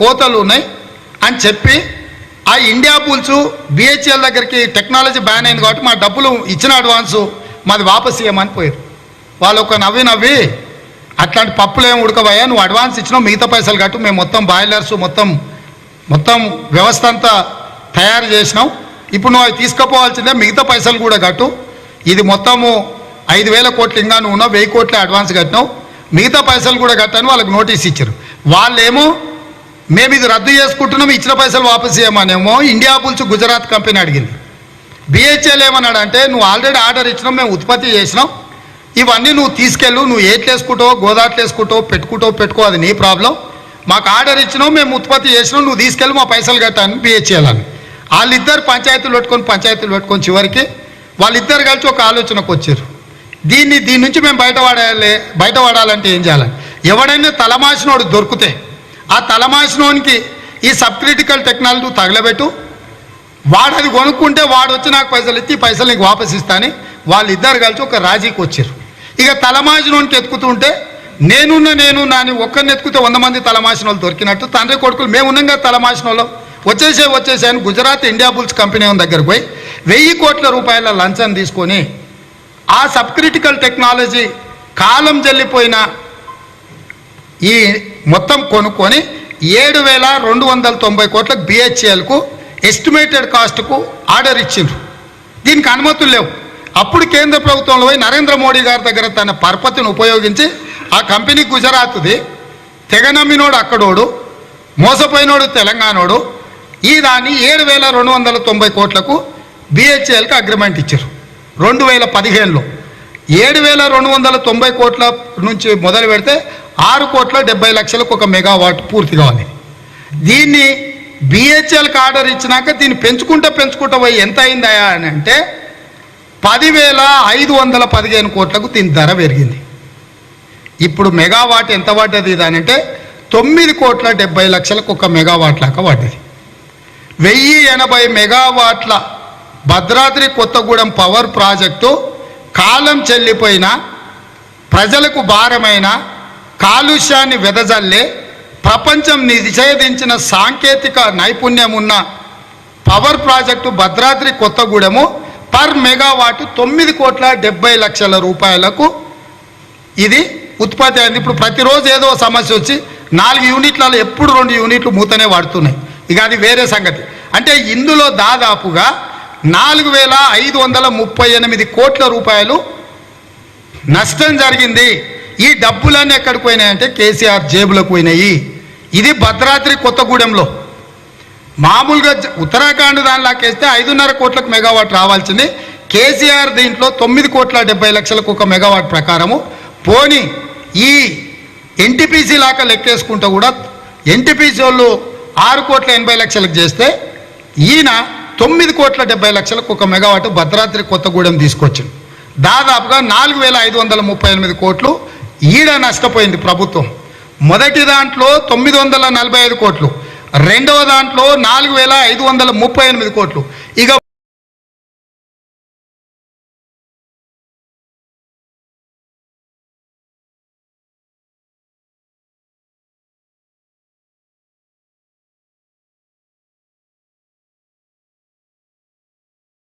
కోతలు ఉన్నాయి అని చెప్పి ఆ ఇండియా పూల్స్ బిహెచ్ఎల్ దగ్గరికి టెక్నాలజీ బ్యాన్ అయింది కాబట్టి మా డబ్బులు ఇచ్చిన అడ్వాన్సు మాది వాపస్ ఇవ్వమని పోయారు. వాళ్ళు ఒక నవ్వి నవ్వి అట్లాంటి పప్పులు ఏమి ఉడకబోయా నువ్వు అడ్వాన్స్ ఇచ్చినావు మిగతా పైసలు కట్టు మేము మొత్తం బాయిలర్స్ మొత్తం మొత్తం వ్యవస్థ అంతా తయారు చేసినాం. ఇప్పుడు నువ్వు అవి తీసుకుపోవాల్సిందే మిగతా పైసలు కూడా కట్టు. ఇది మొత్తము ఐదు వేల కోట్లు ఇంకా నువ్వు ఉన్నావు వెయ్యి కోట్ల అడ్వాన్స్ కట్టినావు. మిగతా పైసలు కూడా కట్టని వాళ్ళకి నోటీస్ ఇచ్చారు. వాళ్ళేమో మేము ఇది రద్దు చేసుకుంటున్నాం ఇచ్చిన పైసలు వాపస్ చేయమనేమో ఇండియా బుల్స్ గుజరాత్ కంపెనీ అడిగింది. బిహెచ్ఎల్ ఏమన్నాడు అంటే నువ్వు ఆల్రెడీ ఆర్డర్ ఇచ్చినావు మేము ఉత్పత్తి చేసినాం. ఇవన్నీ నువ్వు తీసుకెళ్ళు నువ్వు ఏట్లు వేసుకుంటావు గోదాట్లు వేసుకుంటావు పెట్టుకుంటావు పెట్టుకో అది నీ ప్రాబ్లం మాకు ఆర్డర్ ఇచ్చినావు మేము ఉత్పత్తి చేసినాం నువ్వు తీసుకెళ్ళి మా పైసలు కట్టాను బిహెచ్ఎల్ అని. వాళ్ళిద్దరు పంచాయతీలు పెట్టుకొని పంచాయతీలు పెట్టుకొని చివరికి వాళ్ళిద్దరు కలిసి ఒక ఆలోచనకు వచ్చారు. దీన్ని దీని నుంచి మేము బయటపడాలి బయటపడాలంటే ఏం చేయాలి? ఎవడైనా తలమాసినోడు దొరికితే ఆ తలమాసినోనికి ఈ సబ్ క్రిటికల్ టెక్నాలజీ తగలబెట్టు. వాడు అది కొనుక్కుంటే వాడు వచ్చి నాకు పైసలు ఇచ్చి పైసలు నీకు వాపస్ ఇస్తాని వాళ్ళిద్దరు కలిసి ఒక రాజీకి వచ్చారు. ఇక తలమాసినోనికి ఎత్తుకుతుంటే నేనున్న నేను నాని ఒక్కరిని ఎత్తుకుతే వంద మంది తలమాసిన వాళ్ళు దొరికినట్టు. తండ్రి కొడుకులు మేమున్నాం కదా తలమాసిన వాళ్ళు వచ్చేసే వచ్చేసాను గుజరాత్ ఇండియా బుల్స్ కంపెనీ దగ్గరకు పోయి వెయ్యి కోట్ల రూపాయల లంచం తీసుకొని ఆ సబ్ క్రిటికల్ టెక్నాలజీ కాలం జల్లిపోయిన ఈ మొత్తం కొనుక్కొని ఏడు వేల రెండు వందల తొంభై కోట్లకు బిహెచ్ఎల్కు ఎస్టిమేటెడ్ కాస్ట్కు ఆర్డర్ ఇచ్చిండ్రు. దీనికి అనుమతులు లేవు. అప్పుడు కేంద్ర ప్రభుత్వంలో పోయి నరేంద్ర మోడీ గారి దగ్గర తన పరపతిని ఉపయోగించి ఆ కంపెనీ గుజరాత్ది తెగనమ్మినోడు అక్కడోడు మోసపోయినోడు తెలంగాణోడు ఈ దాన్ని ఏడు వేల రెండు వందల తొంభై కోట్లకు బిహెచ్ఎల్కి అగ్రిమెంట్ ఇచ్చారు. రెండు వేల పదిహేనులో. ఏడు వేల రెండు వందల తొంభై కోట్ల నుంచి మొదలు పెడితే ఆరు కోట్ల డెబ్బై లక్షలకు ఒక మెగావాట్ పూర్తి కావాలి దీన్ని బిహెచ్ఎల్కి ఆర్డర్ ఇచ్చినాక దీన్ని పెంచుకుంటూ పెంచుకుంటూ పోయి ఎంత అయిందయా అని అంటే పదివేల ఐదు వందల పదిహేను కోట్లకు దీని ధర పెరిగింది. ఇప్పుడు మెగావాట్ ఎంత పడ్డది ఇది అంటే తొమ్మిది కోట్ల డెబ్బై లక్షలకు ఒక మెగావాట్ లాగా పడ్డది వెయ్యి ఎనభై మెగావాట్ల భద్రాద్రి కొత్తగూడెం పవర్ ప్రాజెక్టు కాలం చెల్లిపోయిన ప్రజలకు భారమైన కాలుష్యాన్ని వెదజల్లే ప్రపంచం నిషేధించిన సాంకేతిక నైపుణ్యం ఉన్న power project Bhadradri Kothagudem per megawatt తొమ్మిది కోట్ల డెబ్బై లక్షల రూపాయలకు ఇది ఉత్పత్తి అయింది. ఇప్పుడు ప్రతిరోజు ఏదో సమస్య వచ్చి నాలుగు యూనిట్లలో ఎప్పుడు రెండు యూనిట్లు మూతనే వాడుతున్నాయి. ఇక అది వేరే సంగతి. అంటే ఇందులో దాదాపుగా నాలుగు వేల ఐదు వందల ముప్పై ఎనిమిది కోట్ల రూపాయలు నష్టం జరిగింది. ఈ డబ్బులన్నీ ఎక్కడికి పోయినాయంటే కేసీఆర్ జేబులకు పోయినాయి. ఇది భద్రాద్రి కొత్తగూడెంలో. మామూలుగా ఉత్తరాఖండ్ ఉత్తరాఖండ్ దానిలాకేస్తే ఐదున్నర కోట్లకు మెగావాట్ రావాల్సింది. కేసీఆర్ దీంట్లో తొమ్మిది కోట్ల డెబ్బై లక్షలకు ఒక మెగావాట్ ప్రకారము. పోని ఈ ఎన్టీపీసీ లాగా లెక్కేసుకుంటూ కూడా ఎన్టీపీసీ వాళ్ళు ఆరు కోట్ల ఎనభై లక్షలకు చేస్తే ఈయన తొమ్మిది కోట్ల డెబ్బై లక్షలకు ఒక మెగావాట్ భద్రాద్రి కొత్తగూడెం తీసుకొచ్చింది దాదాపుగా నాలుగు వేల ఐదు వందల ముప్పై ఎనిమిది కోట్లు ఈడ నష్టపోయింది ప్రభుత్వం. మొదటి దాంట్లో తొమ్మిది వందల నలభై ఐదు కోట్లు రెండవ దాంట్లో నాలుగు వేల ఐదు వందల ముప్పై ఎనిమిది కోట్లు